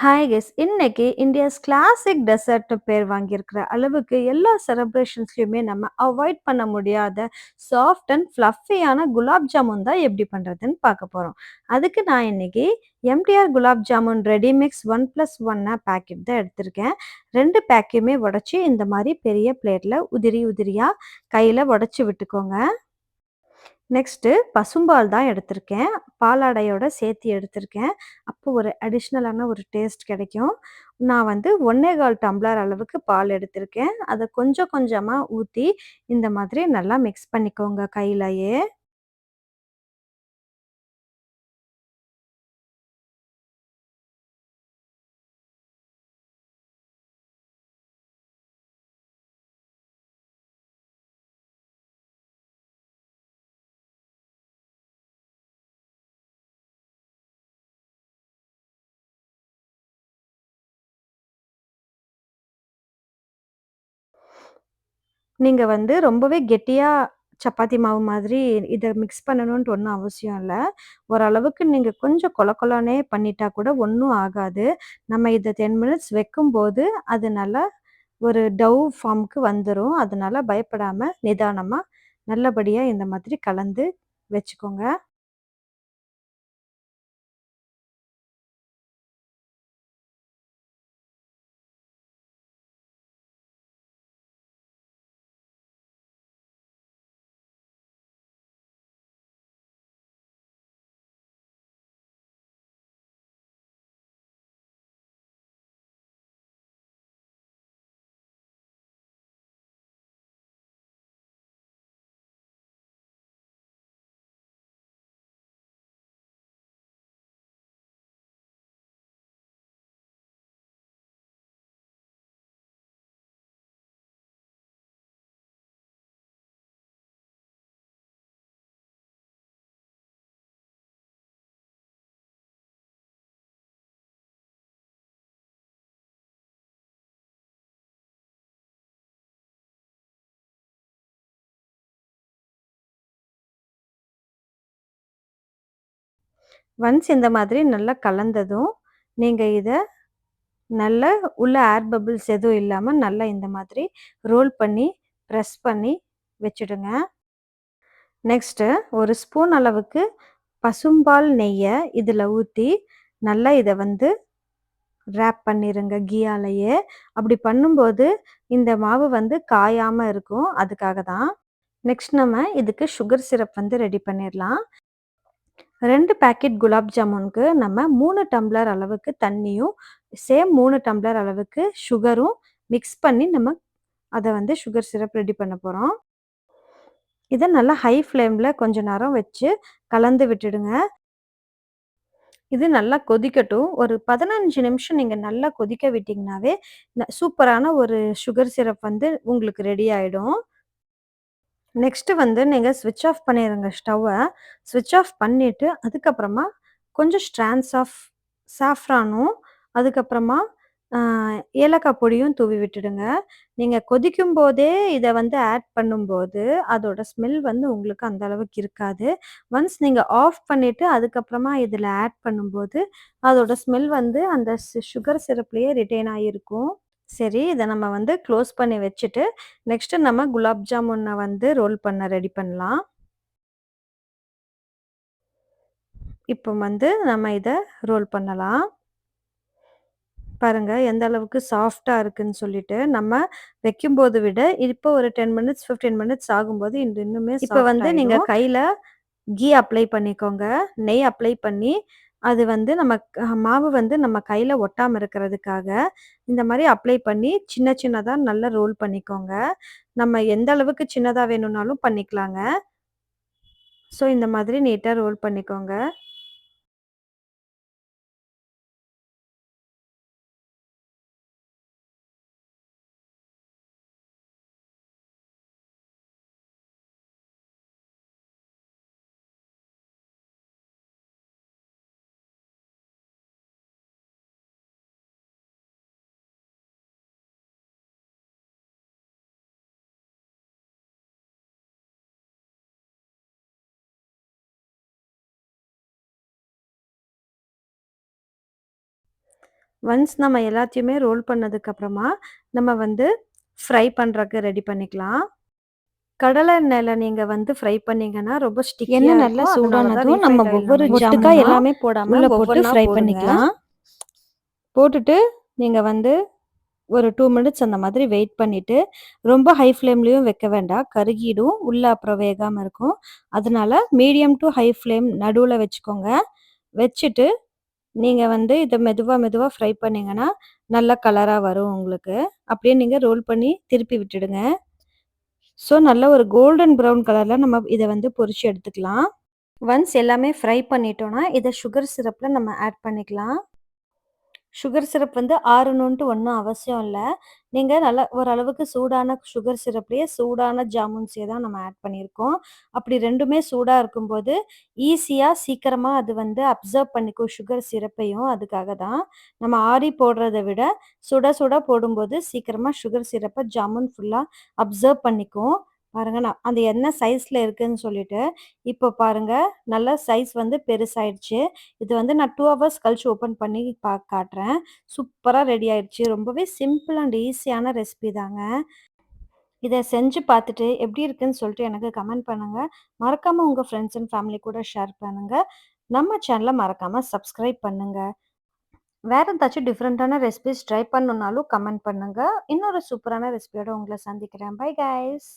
Hi guess இன்னைக்கு India's classic dessert பேர் வாங்கியிருக்கிற அளவுக்கு எல்லா செலப்ரேஷன்ஸ்லையுமே நம்ம அவாய்ட் பண்ண முடியாத சாஃப்ட் அண்ட் ஃப்ளஃபியான குலாப் ஜாமுன் தான் எப்படி பண்ணுறதுன்னு பார்க்க போகிறோம் அதுக்கு நான் இன்னைக்கு MTR gulab jamun ready mix one plus ஒன்னா பேக்கெட் தான் எடுத்திருக்கேன். ரெண்டு பேக்கையுமே உடச்சி இந்த மாதிரி பெரிய பிளேட்டில் உதிரி உதிரியாக கையில் உடச்சி விட்டுக்கோங்க. நெக்ஸ்ட்டு பசும்பால் தான் எடுத்திருக்கேன். பாலாடையோட சேர்த்து எடுத்திருக்கேன். அப்போ ஒரு அடிஷ்னலான ஒரு டேஸ்ட் கிடைக்கும். நான் வந்து ஒன்னே கால் டம்ளர் அளவுக்கு பால் எடுத்திருக்கேன். அதை கொஞ்சம் கொஞ்சமாக ஊற்றி இந்த மாதிரி நல்லா மிக்ஸ் பண்ணிக்கோங்க கையிலையே. நீங்கள் வந்து ரொம்பவே கெட்டியாக சப்பாத்தி மாவு மாதிரி இதை மிக்ஸ் பண்ணணுன்ட்டு ஒன்றும் அவசியம் இல்லை. ஓரளவுக்கு நீங்கள் கொஞ்சம் கொல கொலனே பண்ணிட்டா கூட ஒன்றும் ஆகாது. நம்ம இதை டென் மினிட்ஸ் வைக்கும்போது அது நல்லா ஒரு டவ் ஃபார்முக்கு வந்துடும் அதனால பயப்படாமல் நிதானமாக நல்லபடியாக இந்த மாதிரி கலந்து வச்சுக்கோங்க. ஒன்ஸ் இந்த மாதிரி நல்லா கலந்ததும் நீங்கள் இதை நல்ல உள்ள ஏர் பபிள்ஸ் எதுவும் இல்லாமல் நல்லா இந்த மாதிரி ரோல் பண்ணி ப்ரெஸ் பண்ணி வச்சுடுங்க. நெக்ஸ்ட்டு ஒரு ஸ்பூன் அளவுக்கு பசும்பால் நெய்யை இதில் ஊற்றி நல்லா இதை வந்து ரேப் பண்ணிடுங்க கீயாலேயே. அப்படி பண்ணும்போது இந்த மாவு வந்து காயாமல் இருக்கும் அதுக்காக தான். நெக்ஸ்ட் நம்ம இதுக்கு சுகர் சிரப் வந்து ரெடி பண்ணிடலாம் ரெண்டு பேக்கெட் குலாப் ஜாமுனுக்கு நம்ம மூணு டம்ளர் அளவுக்கு தண்ணியும் சேம் மூணு டம்ளர் அளவுக்கு சுகரும் மிக்ஸ் பண்ணி நம்ம அதை வந்து சுகர் சிரப் ரெடி பண்ண போகிறோம் இதை நல்லா ஹை ஃப்ளேமில் கொஞ்ச நேரம் வச்சு கலந்து விட்டுடுங்க. இது நல்லா கொதிக்கட்டும். ஒரு பதினஞ்சு நிமிஷம் நீங்கள் நல்லா கொதிக்க விட்டிங்கனாவே சூப்பரான ஒரு சுகர் சிரப் வந்து உங்களுக்கு ரெடி ஆகிடும் நெக்ஸ்ட்டு வந்து நீங்கள் ஸ்விட்ச் ஆஃப் பண்ணிடுங்க ஸ்டவ்வை ஸ்விட்ச் ஆஃப் பண்ணிவிட்டு அதுக்கப்புறமா கொஞ்சம் ஸ்ட்ராண்ட்ஸ் ஆஃப் சாஃப்ரானும் அதுக்கப்புறமா ஏலக்காய் பொடியும் தூவி விட்டுடுங்க. நீங்கள் கொதிக்கும் போதே இதை வந்து ஆட் பண்ணும்போது அதோட ஸ்மெல் வந்து உங்களுக்கு அந்த அளவுக்கு இருக்காது. ஒன்ஸ் நீங்கள் ஆஃப் பண்ணிவிட்டு அதுக்கப்புறமா இதில் ஆட் பண்ணும்போது அதோட ஸ்மெல் வந்து அந்த சுகர் சிரப்லேயே ரிட்டைன் ஆகியிருக்கும் சரி இதை நம்ம வந்து க்ளோஸ் பண்ணி வச்சுட்டு நெக்ஸ்ட்டு நம்ம குலாப் ஜாமுனை வந்து ரோல் பண்ண ரெடி பண்ணலாம். இப்போ வந்து நம்ம இதை ரோல் பண்ணலாம். பாருங்க எந்த அளவுக்கு சாஃப்டாக இருக்குன்னு சொல்லிட்டு நம்ம வைக்கும்போது விட இப்போ ஒரு டென் மினிட்ஸ் ஃபிஃப்டீன் மினிட்ஸ் ஆகும்போது இன்னுமே இப்போ வந்து நீங்கள் கையில் கீ அப்ளை பண்ணிக்கோங்க. நெய் அப்ளை பண்ணி அது வந்து நம்ம மாவு வந்து நம்ம கையில் ஒட்டாமல் இருக்கிறதுக்காக இந்த மாதிரி அப்ளை பண்ணி சின்ன சின்னதாக நல்லா ரோல் பண்ணிக்கோங்க. நம்ம எந்த அளவுக்கு சின்னதாக வேணும்னாலும் பண்ணிக்கலாங்க. ஸோ இந்த மாதிரி நீட்டாக ரோல் பண்ணிக்கோங்க. ஒன்ஸ் நம்ம எல்லாத்தையுமே ரோல் பண்ணதுக்கப்புறமா நம்ம வந்து ஃப்ரை பண்ணுறக்கு ரெடி பண்ணிக்கலாம். கடலை எண்ணெயில நீங்க வந்து ஃப்ரை பண்ணீங்கன்னா ரொம்ப ஸ்டிக்கியா எண்ணெய் நல்லா சூடானதும் நம்ம ஒவ்வொரு பண்ணணும். எல்லாமே போடாம உள்ள போட்டு ஃப்ரை. பண்ணிக்கலாம். போட்டுட்டு நீங்க வந்து ஒரு டூ மினிட்ஸ் அந்த மாதிரி வெயிட் பண்ணிட்டு ரொம்ப ஹை ஃப்ளேம்லேயும் வைக்க வேண்டாம். கருகிடும். உள்ள அப்புறம் வேகாமல் இருக்கும். அதனால மீடியம் டு ஹை ஃப்ளேம் நடுவில் வச்சுக்கோங்க. வச்சுட்டு நீங்கள் வந்து இதை மெதுவாக மெதுவாக ஃப்ரை பண்ணிங்கன்னா நல்ல கலராக வரும் உங்களுக்கு. அப்படியே நீங்கள் ரோல் பண்ணி திருப்பி விட்டுடுங்க. ஸோ நல்ல ஒரு கோல்டன் ப்ரௌன் கலரில் நம்ம இதை வந்து பொரிச்சு எடுத்துக்கலாம். ஒன்ஸ் எல்லாமே ஃப்ரை பண்ணிட்டோன்னா இதை சுகர் சிரப்பில் நம்ம ஆட் பண்ணிக்கலாம். சுகர் சிரப் வந்து ஆறணுன்ட்டு ஒன்றும் அவசியம் இல்லை. நீங்கள் நல்லா ஓரளவுக்கு சூடான சுகர் சிரப்லேயே சூடான ஜாமுன்ஸே தான் நம்ம ஆட் பண்ணியிருக்கோம். அப்படி ரெண்டுமே சூடாக இருக்கும்போது ஈஸியாக சீக்கிரமாக அது வந்து அப்சர்வ் பண்ணிக்கும் சுகர் சிரப்பையும் அதுக்காக தான். நம்ம ஆறி போடுறத விட சுட சுட போடும்போது சீக்கிரமாக சுகர் சிரப்பை ஜாமுன் ஃபுல்லாக அப்சர்வ் பண்ணிக்கும் பாருங்க நான் அந்த என்ன சைஸில் இருக்குன்னு சொல்லிட்டு இப்போ பாருங்க நல்ல சைஸ் வந்து பெருசாயிடுச்சு. இது வந்து நான் டூ ஹவர்ஸ் கழிச்சு ஓப்பன் பண்ணி பா காட்டுறேன். சூப்பராக ரெடி ஆயிடுச்சு. ரொம்பவே சிம்பிள் அண்ட் ஈஸியான ரெசிபி தாங்க. இதை செஞ்சு பார்த்துட்டு எப்படி இருக்குன்னு சொல்லிட்டு எனக்கு கமெண்ட் பண்ணுங்க. மறக்காம உங்க ஃப்ரெண்ட்ஸ் அண்ட் ஃபேமிலி கூட ஷேர் பண்ணுங்க. நம்ம சேனலை மறக்காம சப்ஸ்கிரைப் பண்ணுங்க. வேற ஏதாச்சும் டிஃப்ரெண்ட்டான ரெசிபிஸ் ட்ரை பண்ணணுன்னாலும் கமெண்ட் பண்ணுங்க. இன்னொரு சூப்பரான ரெசிபியோட உங்களை சந்திக்கிறேன். Bye guys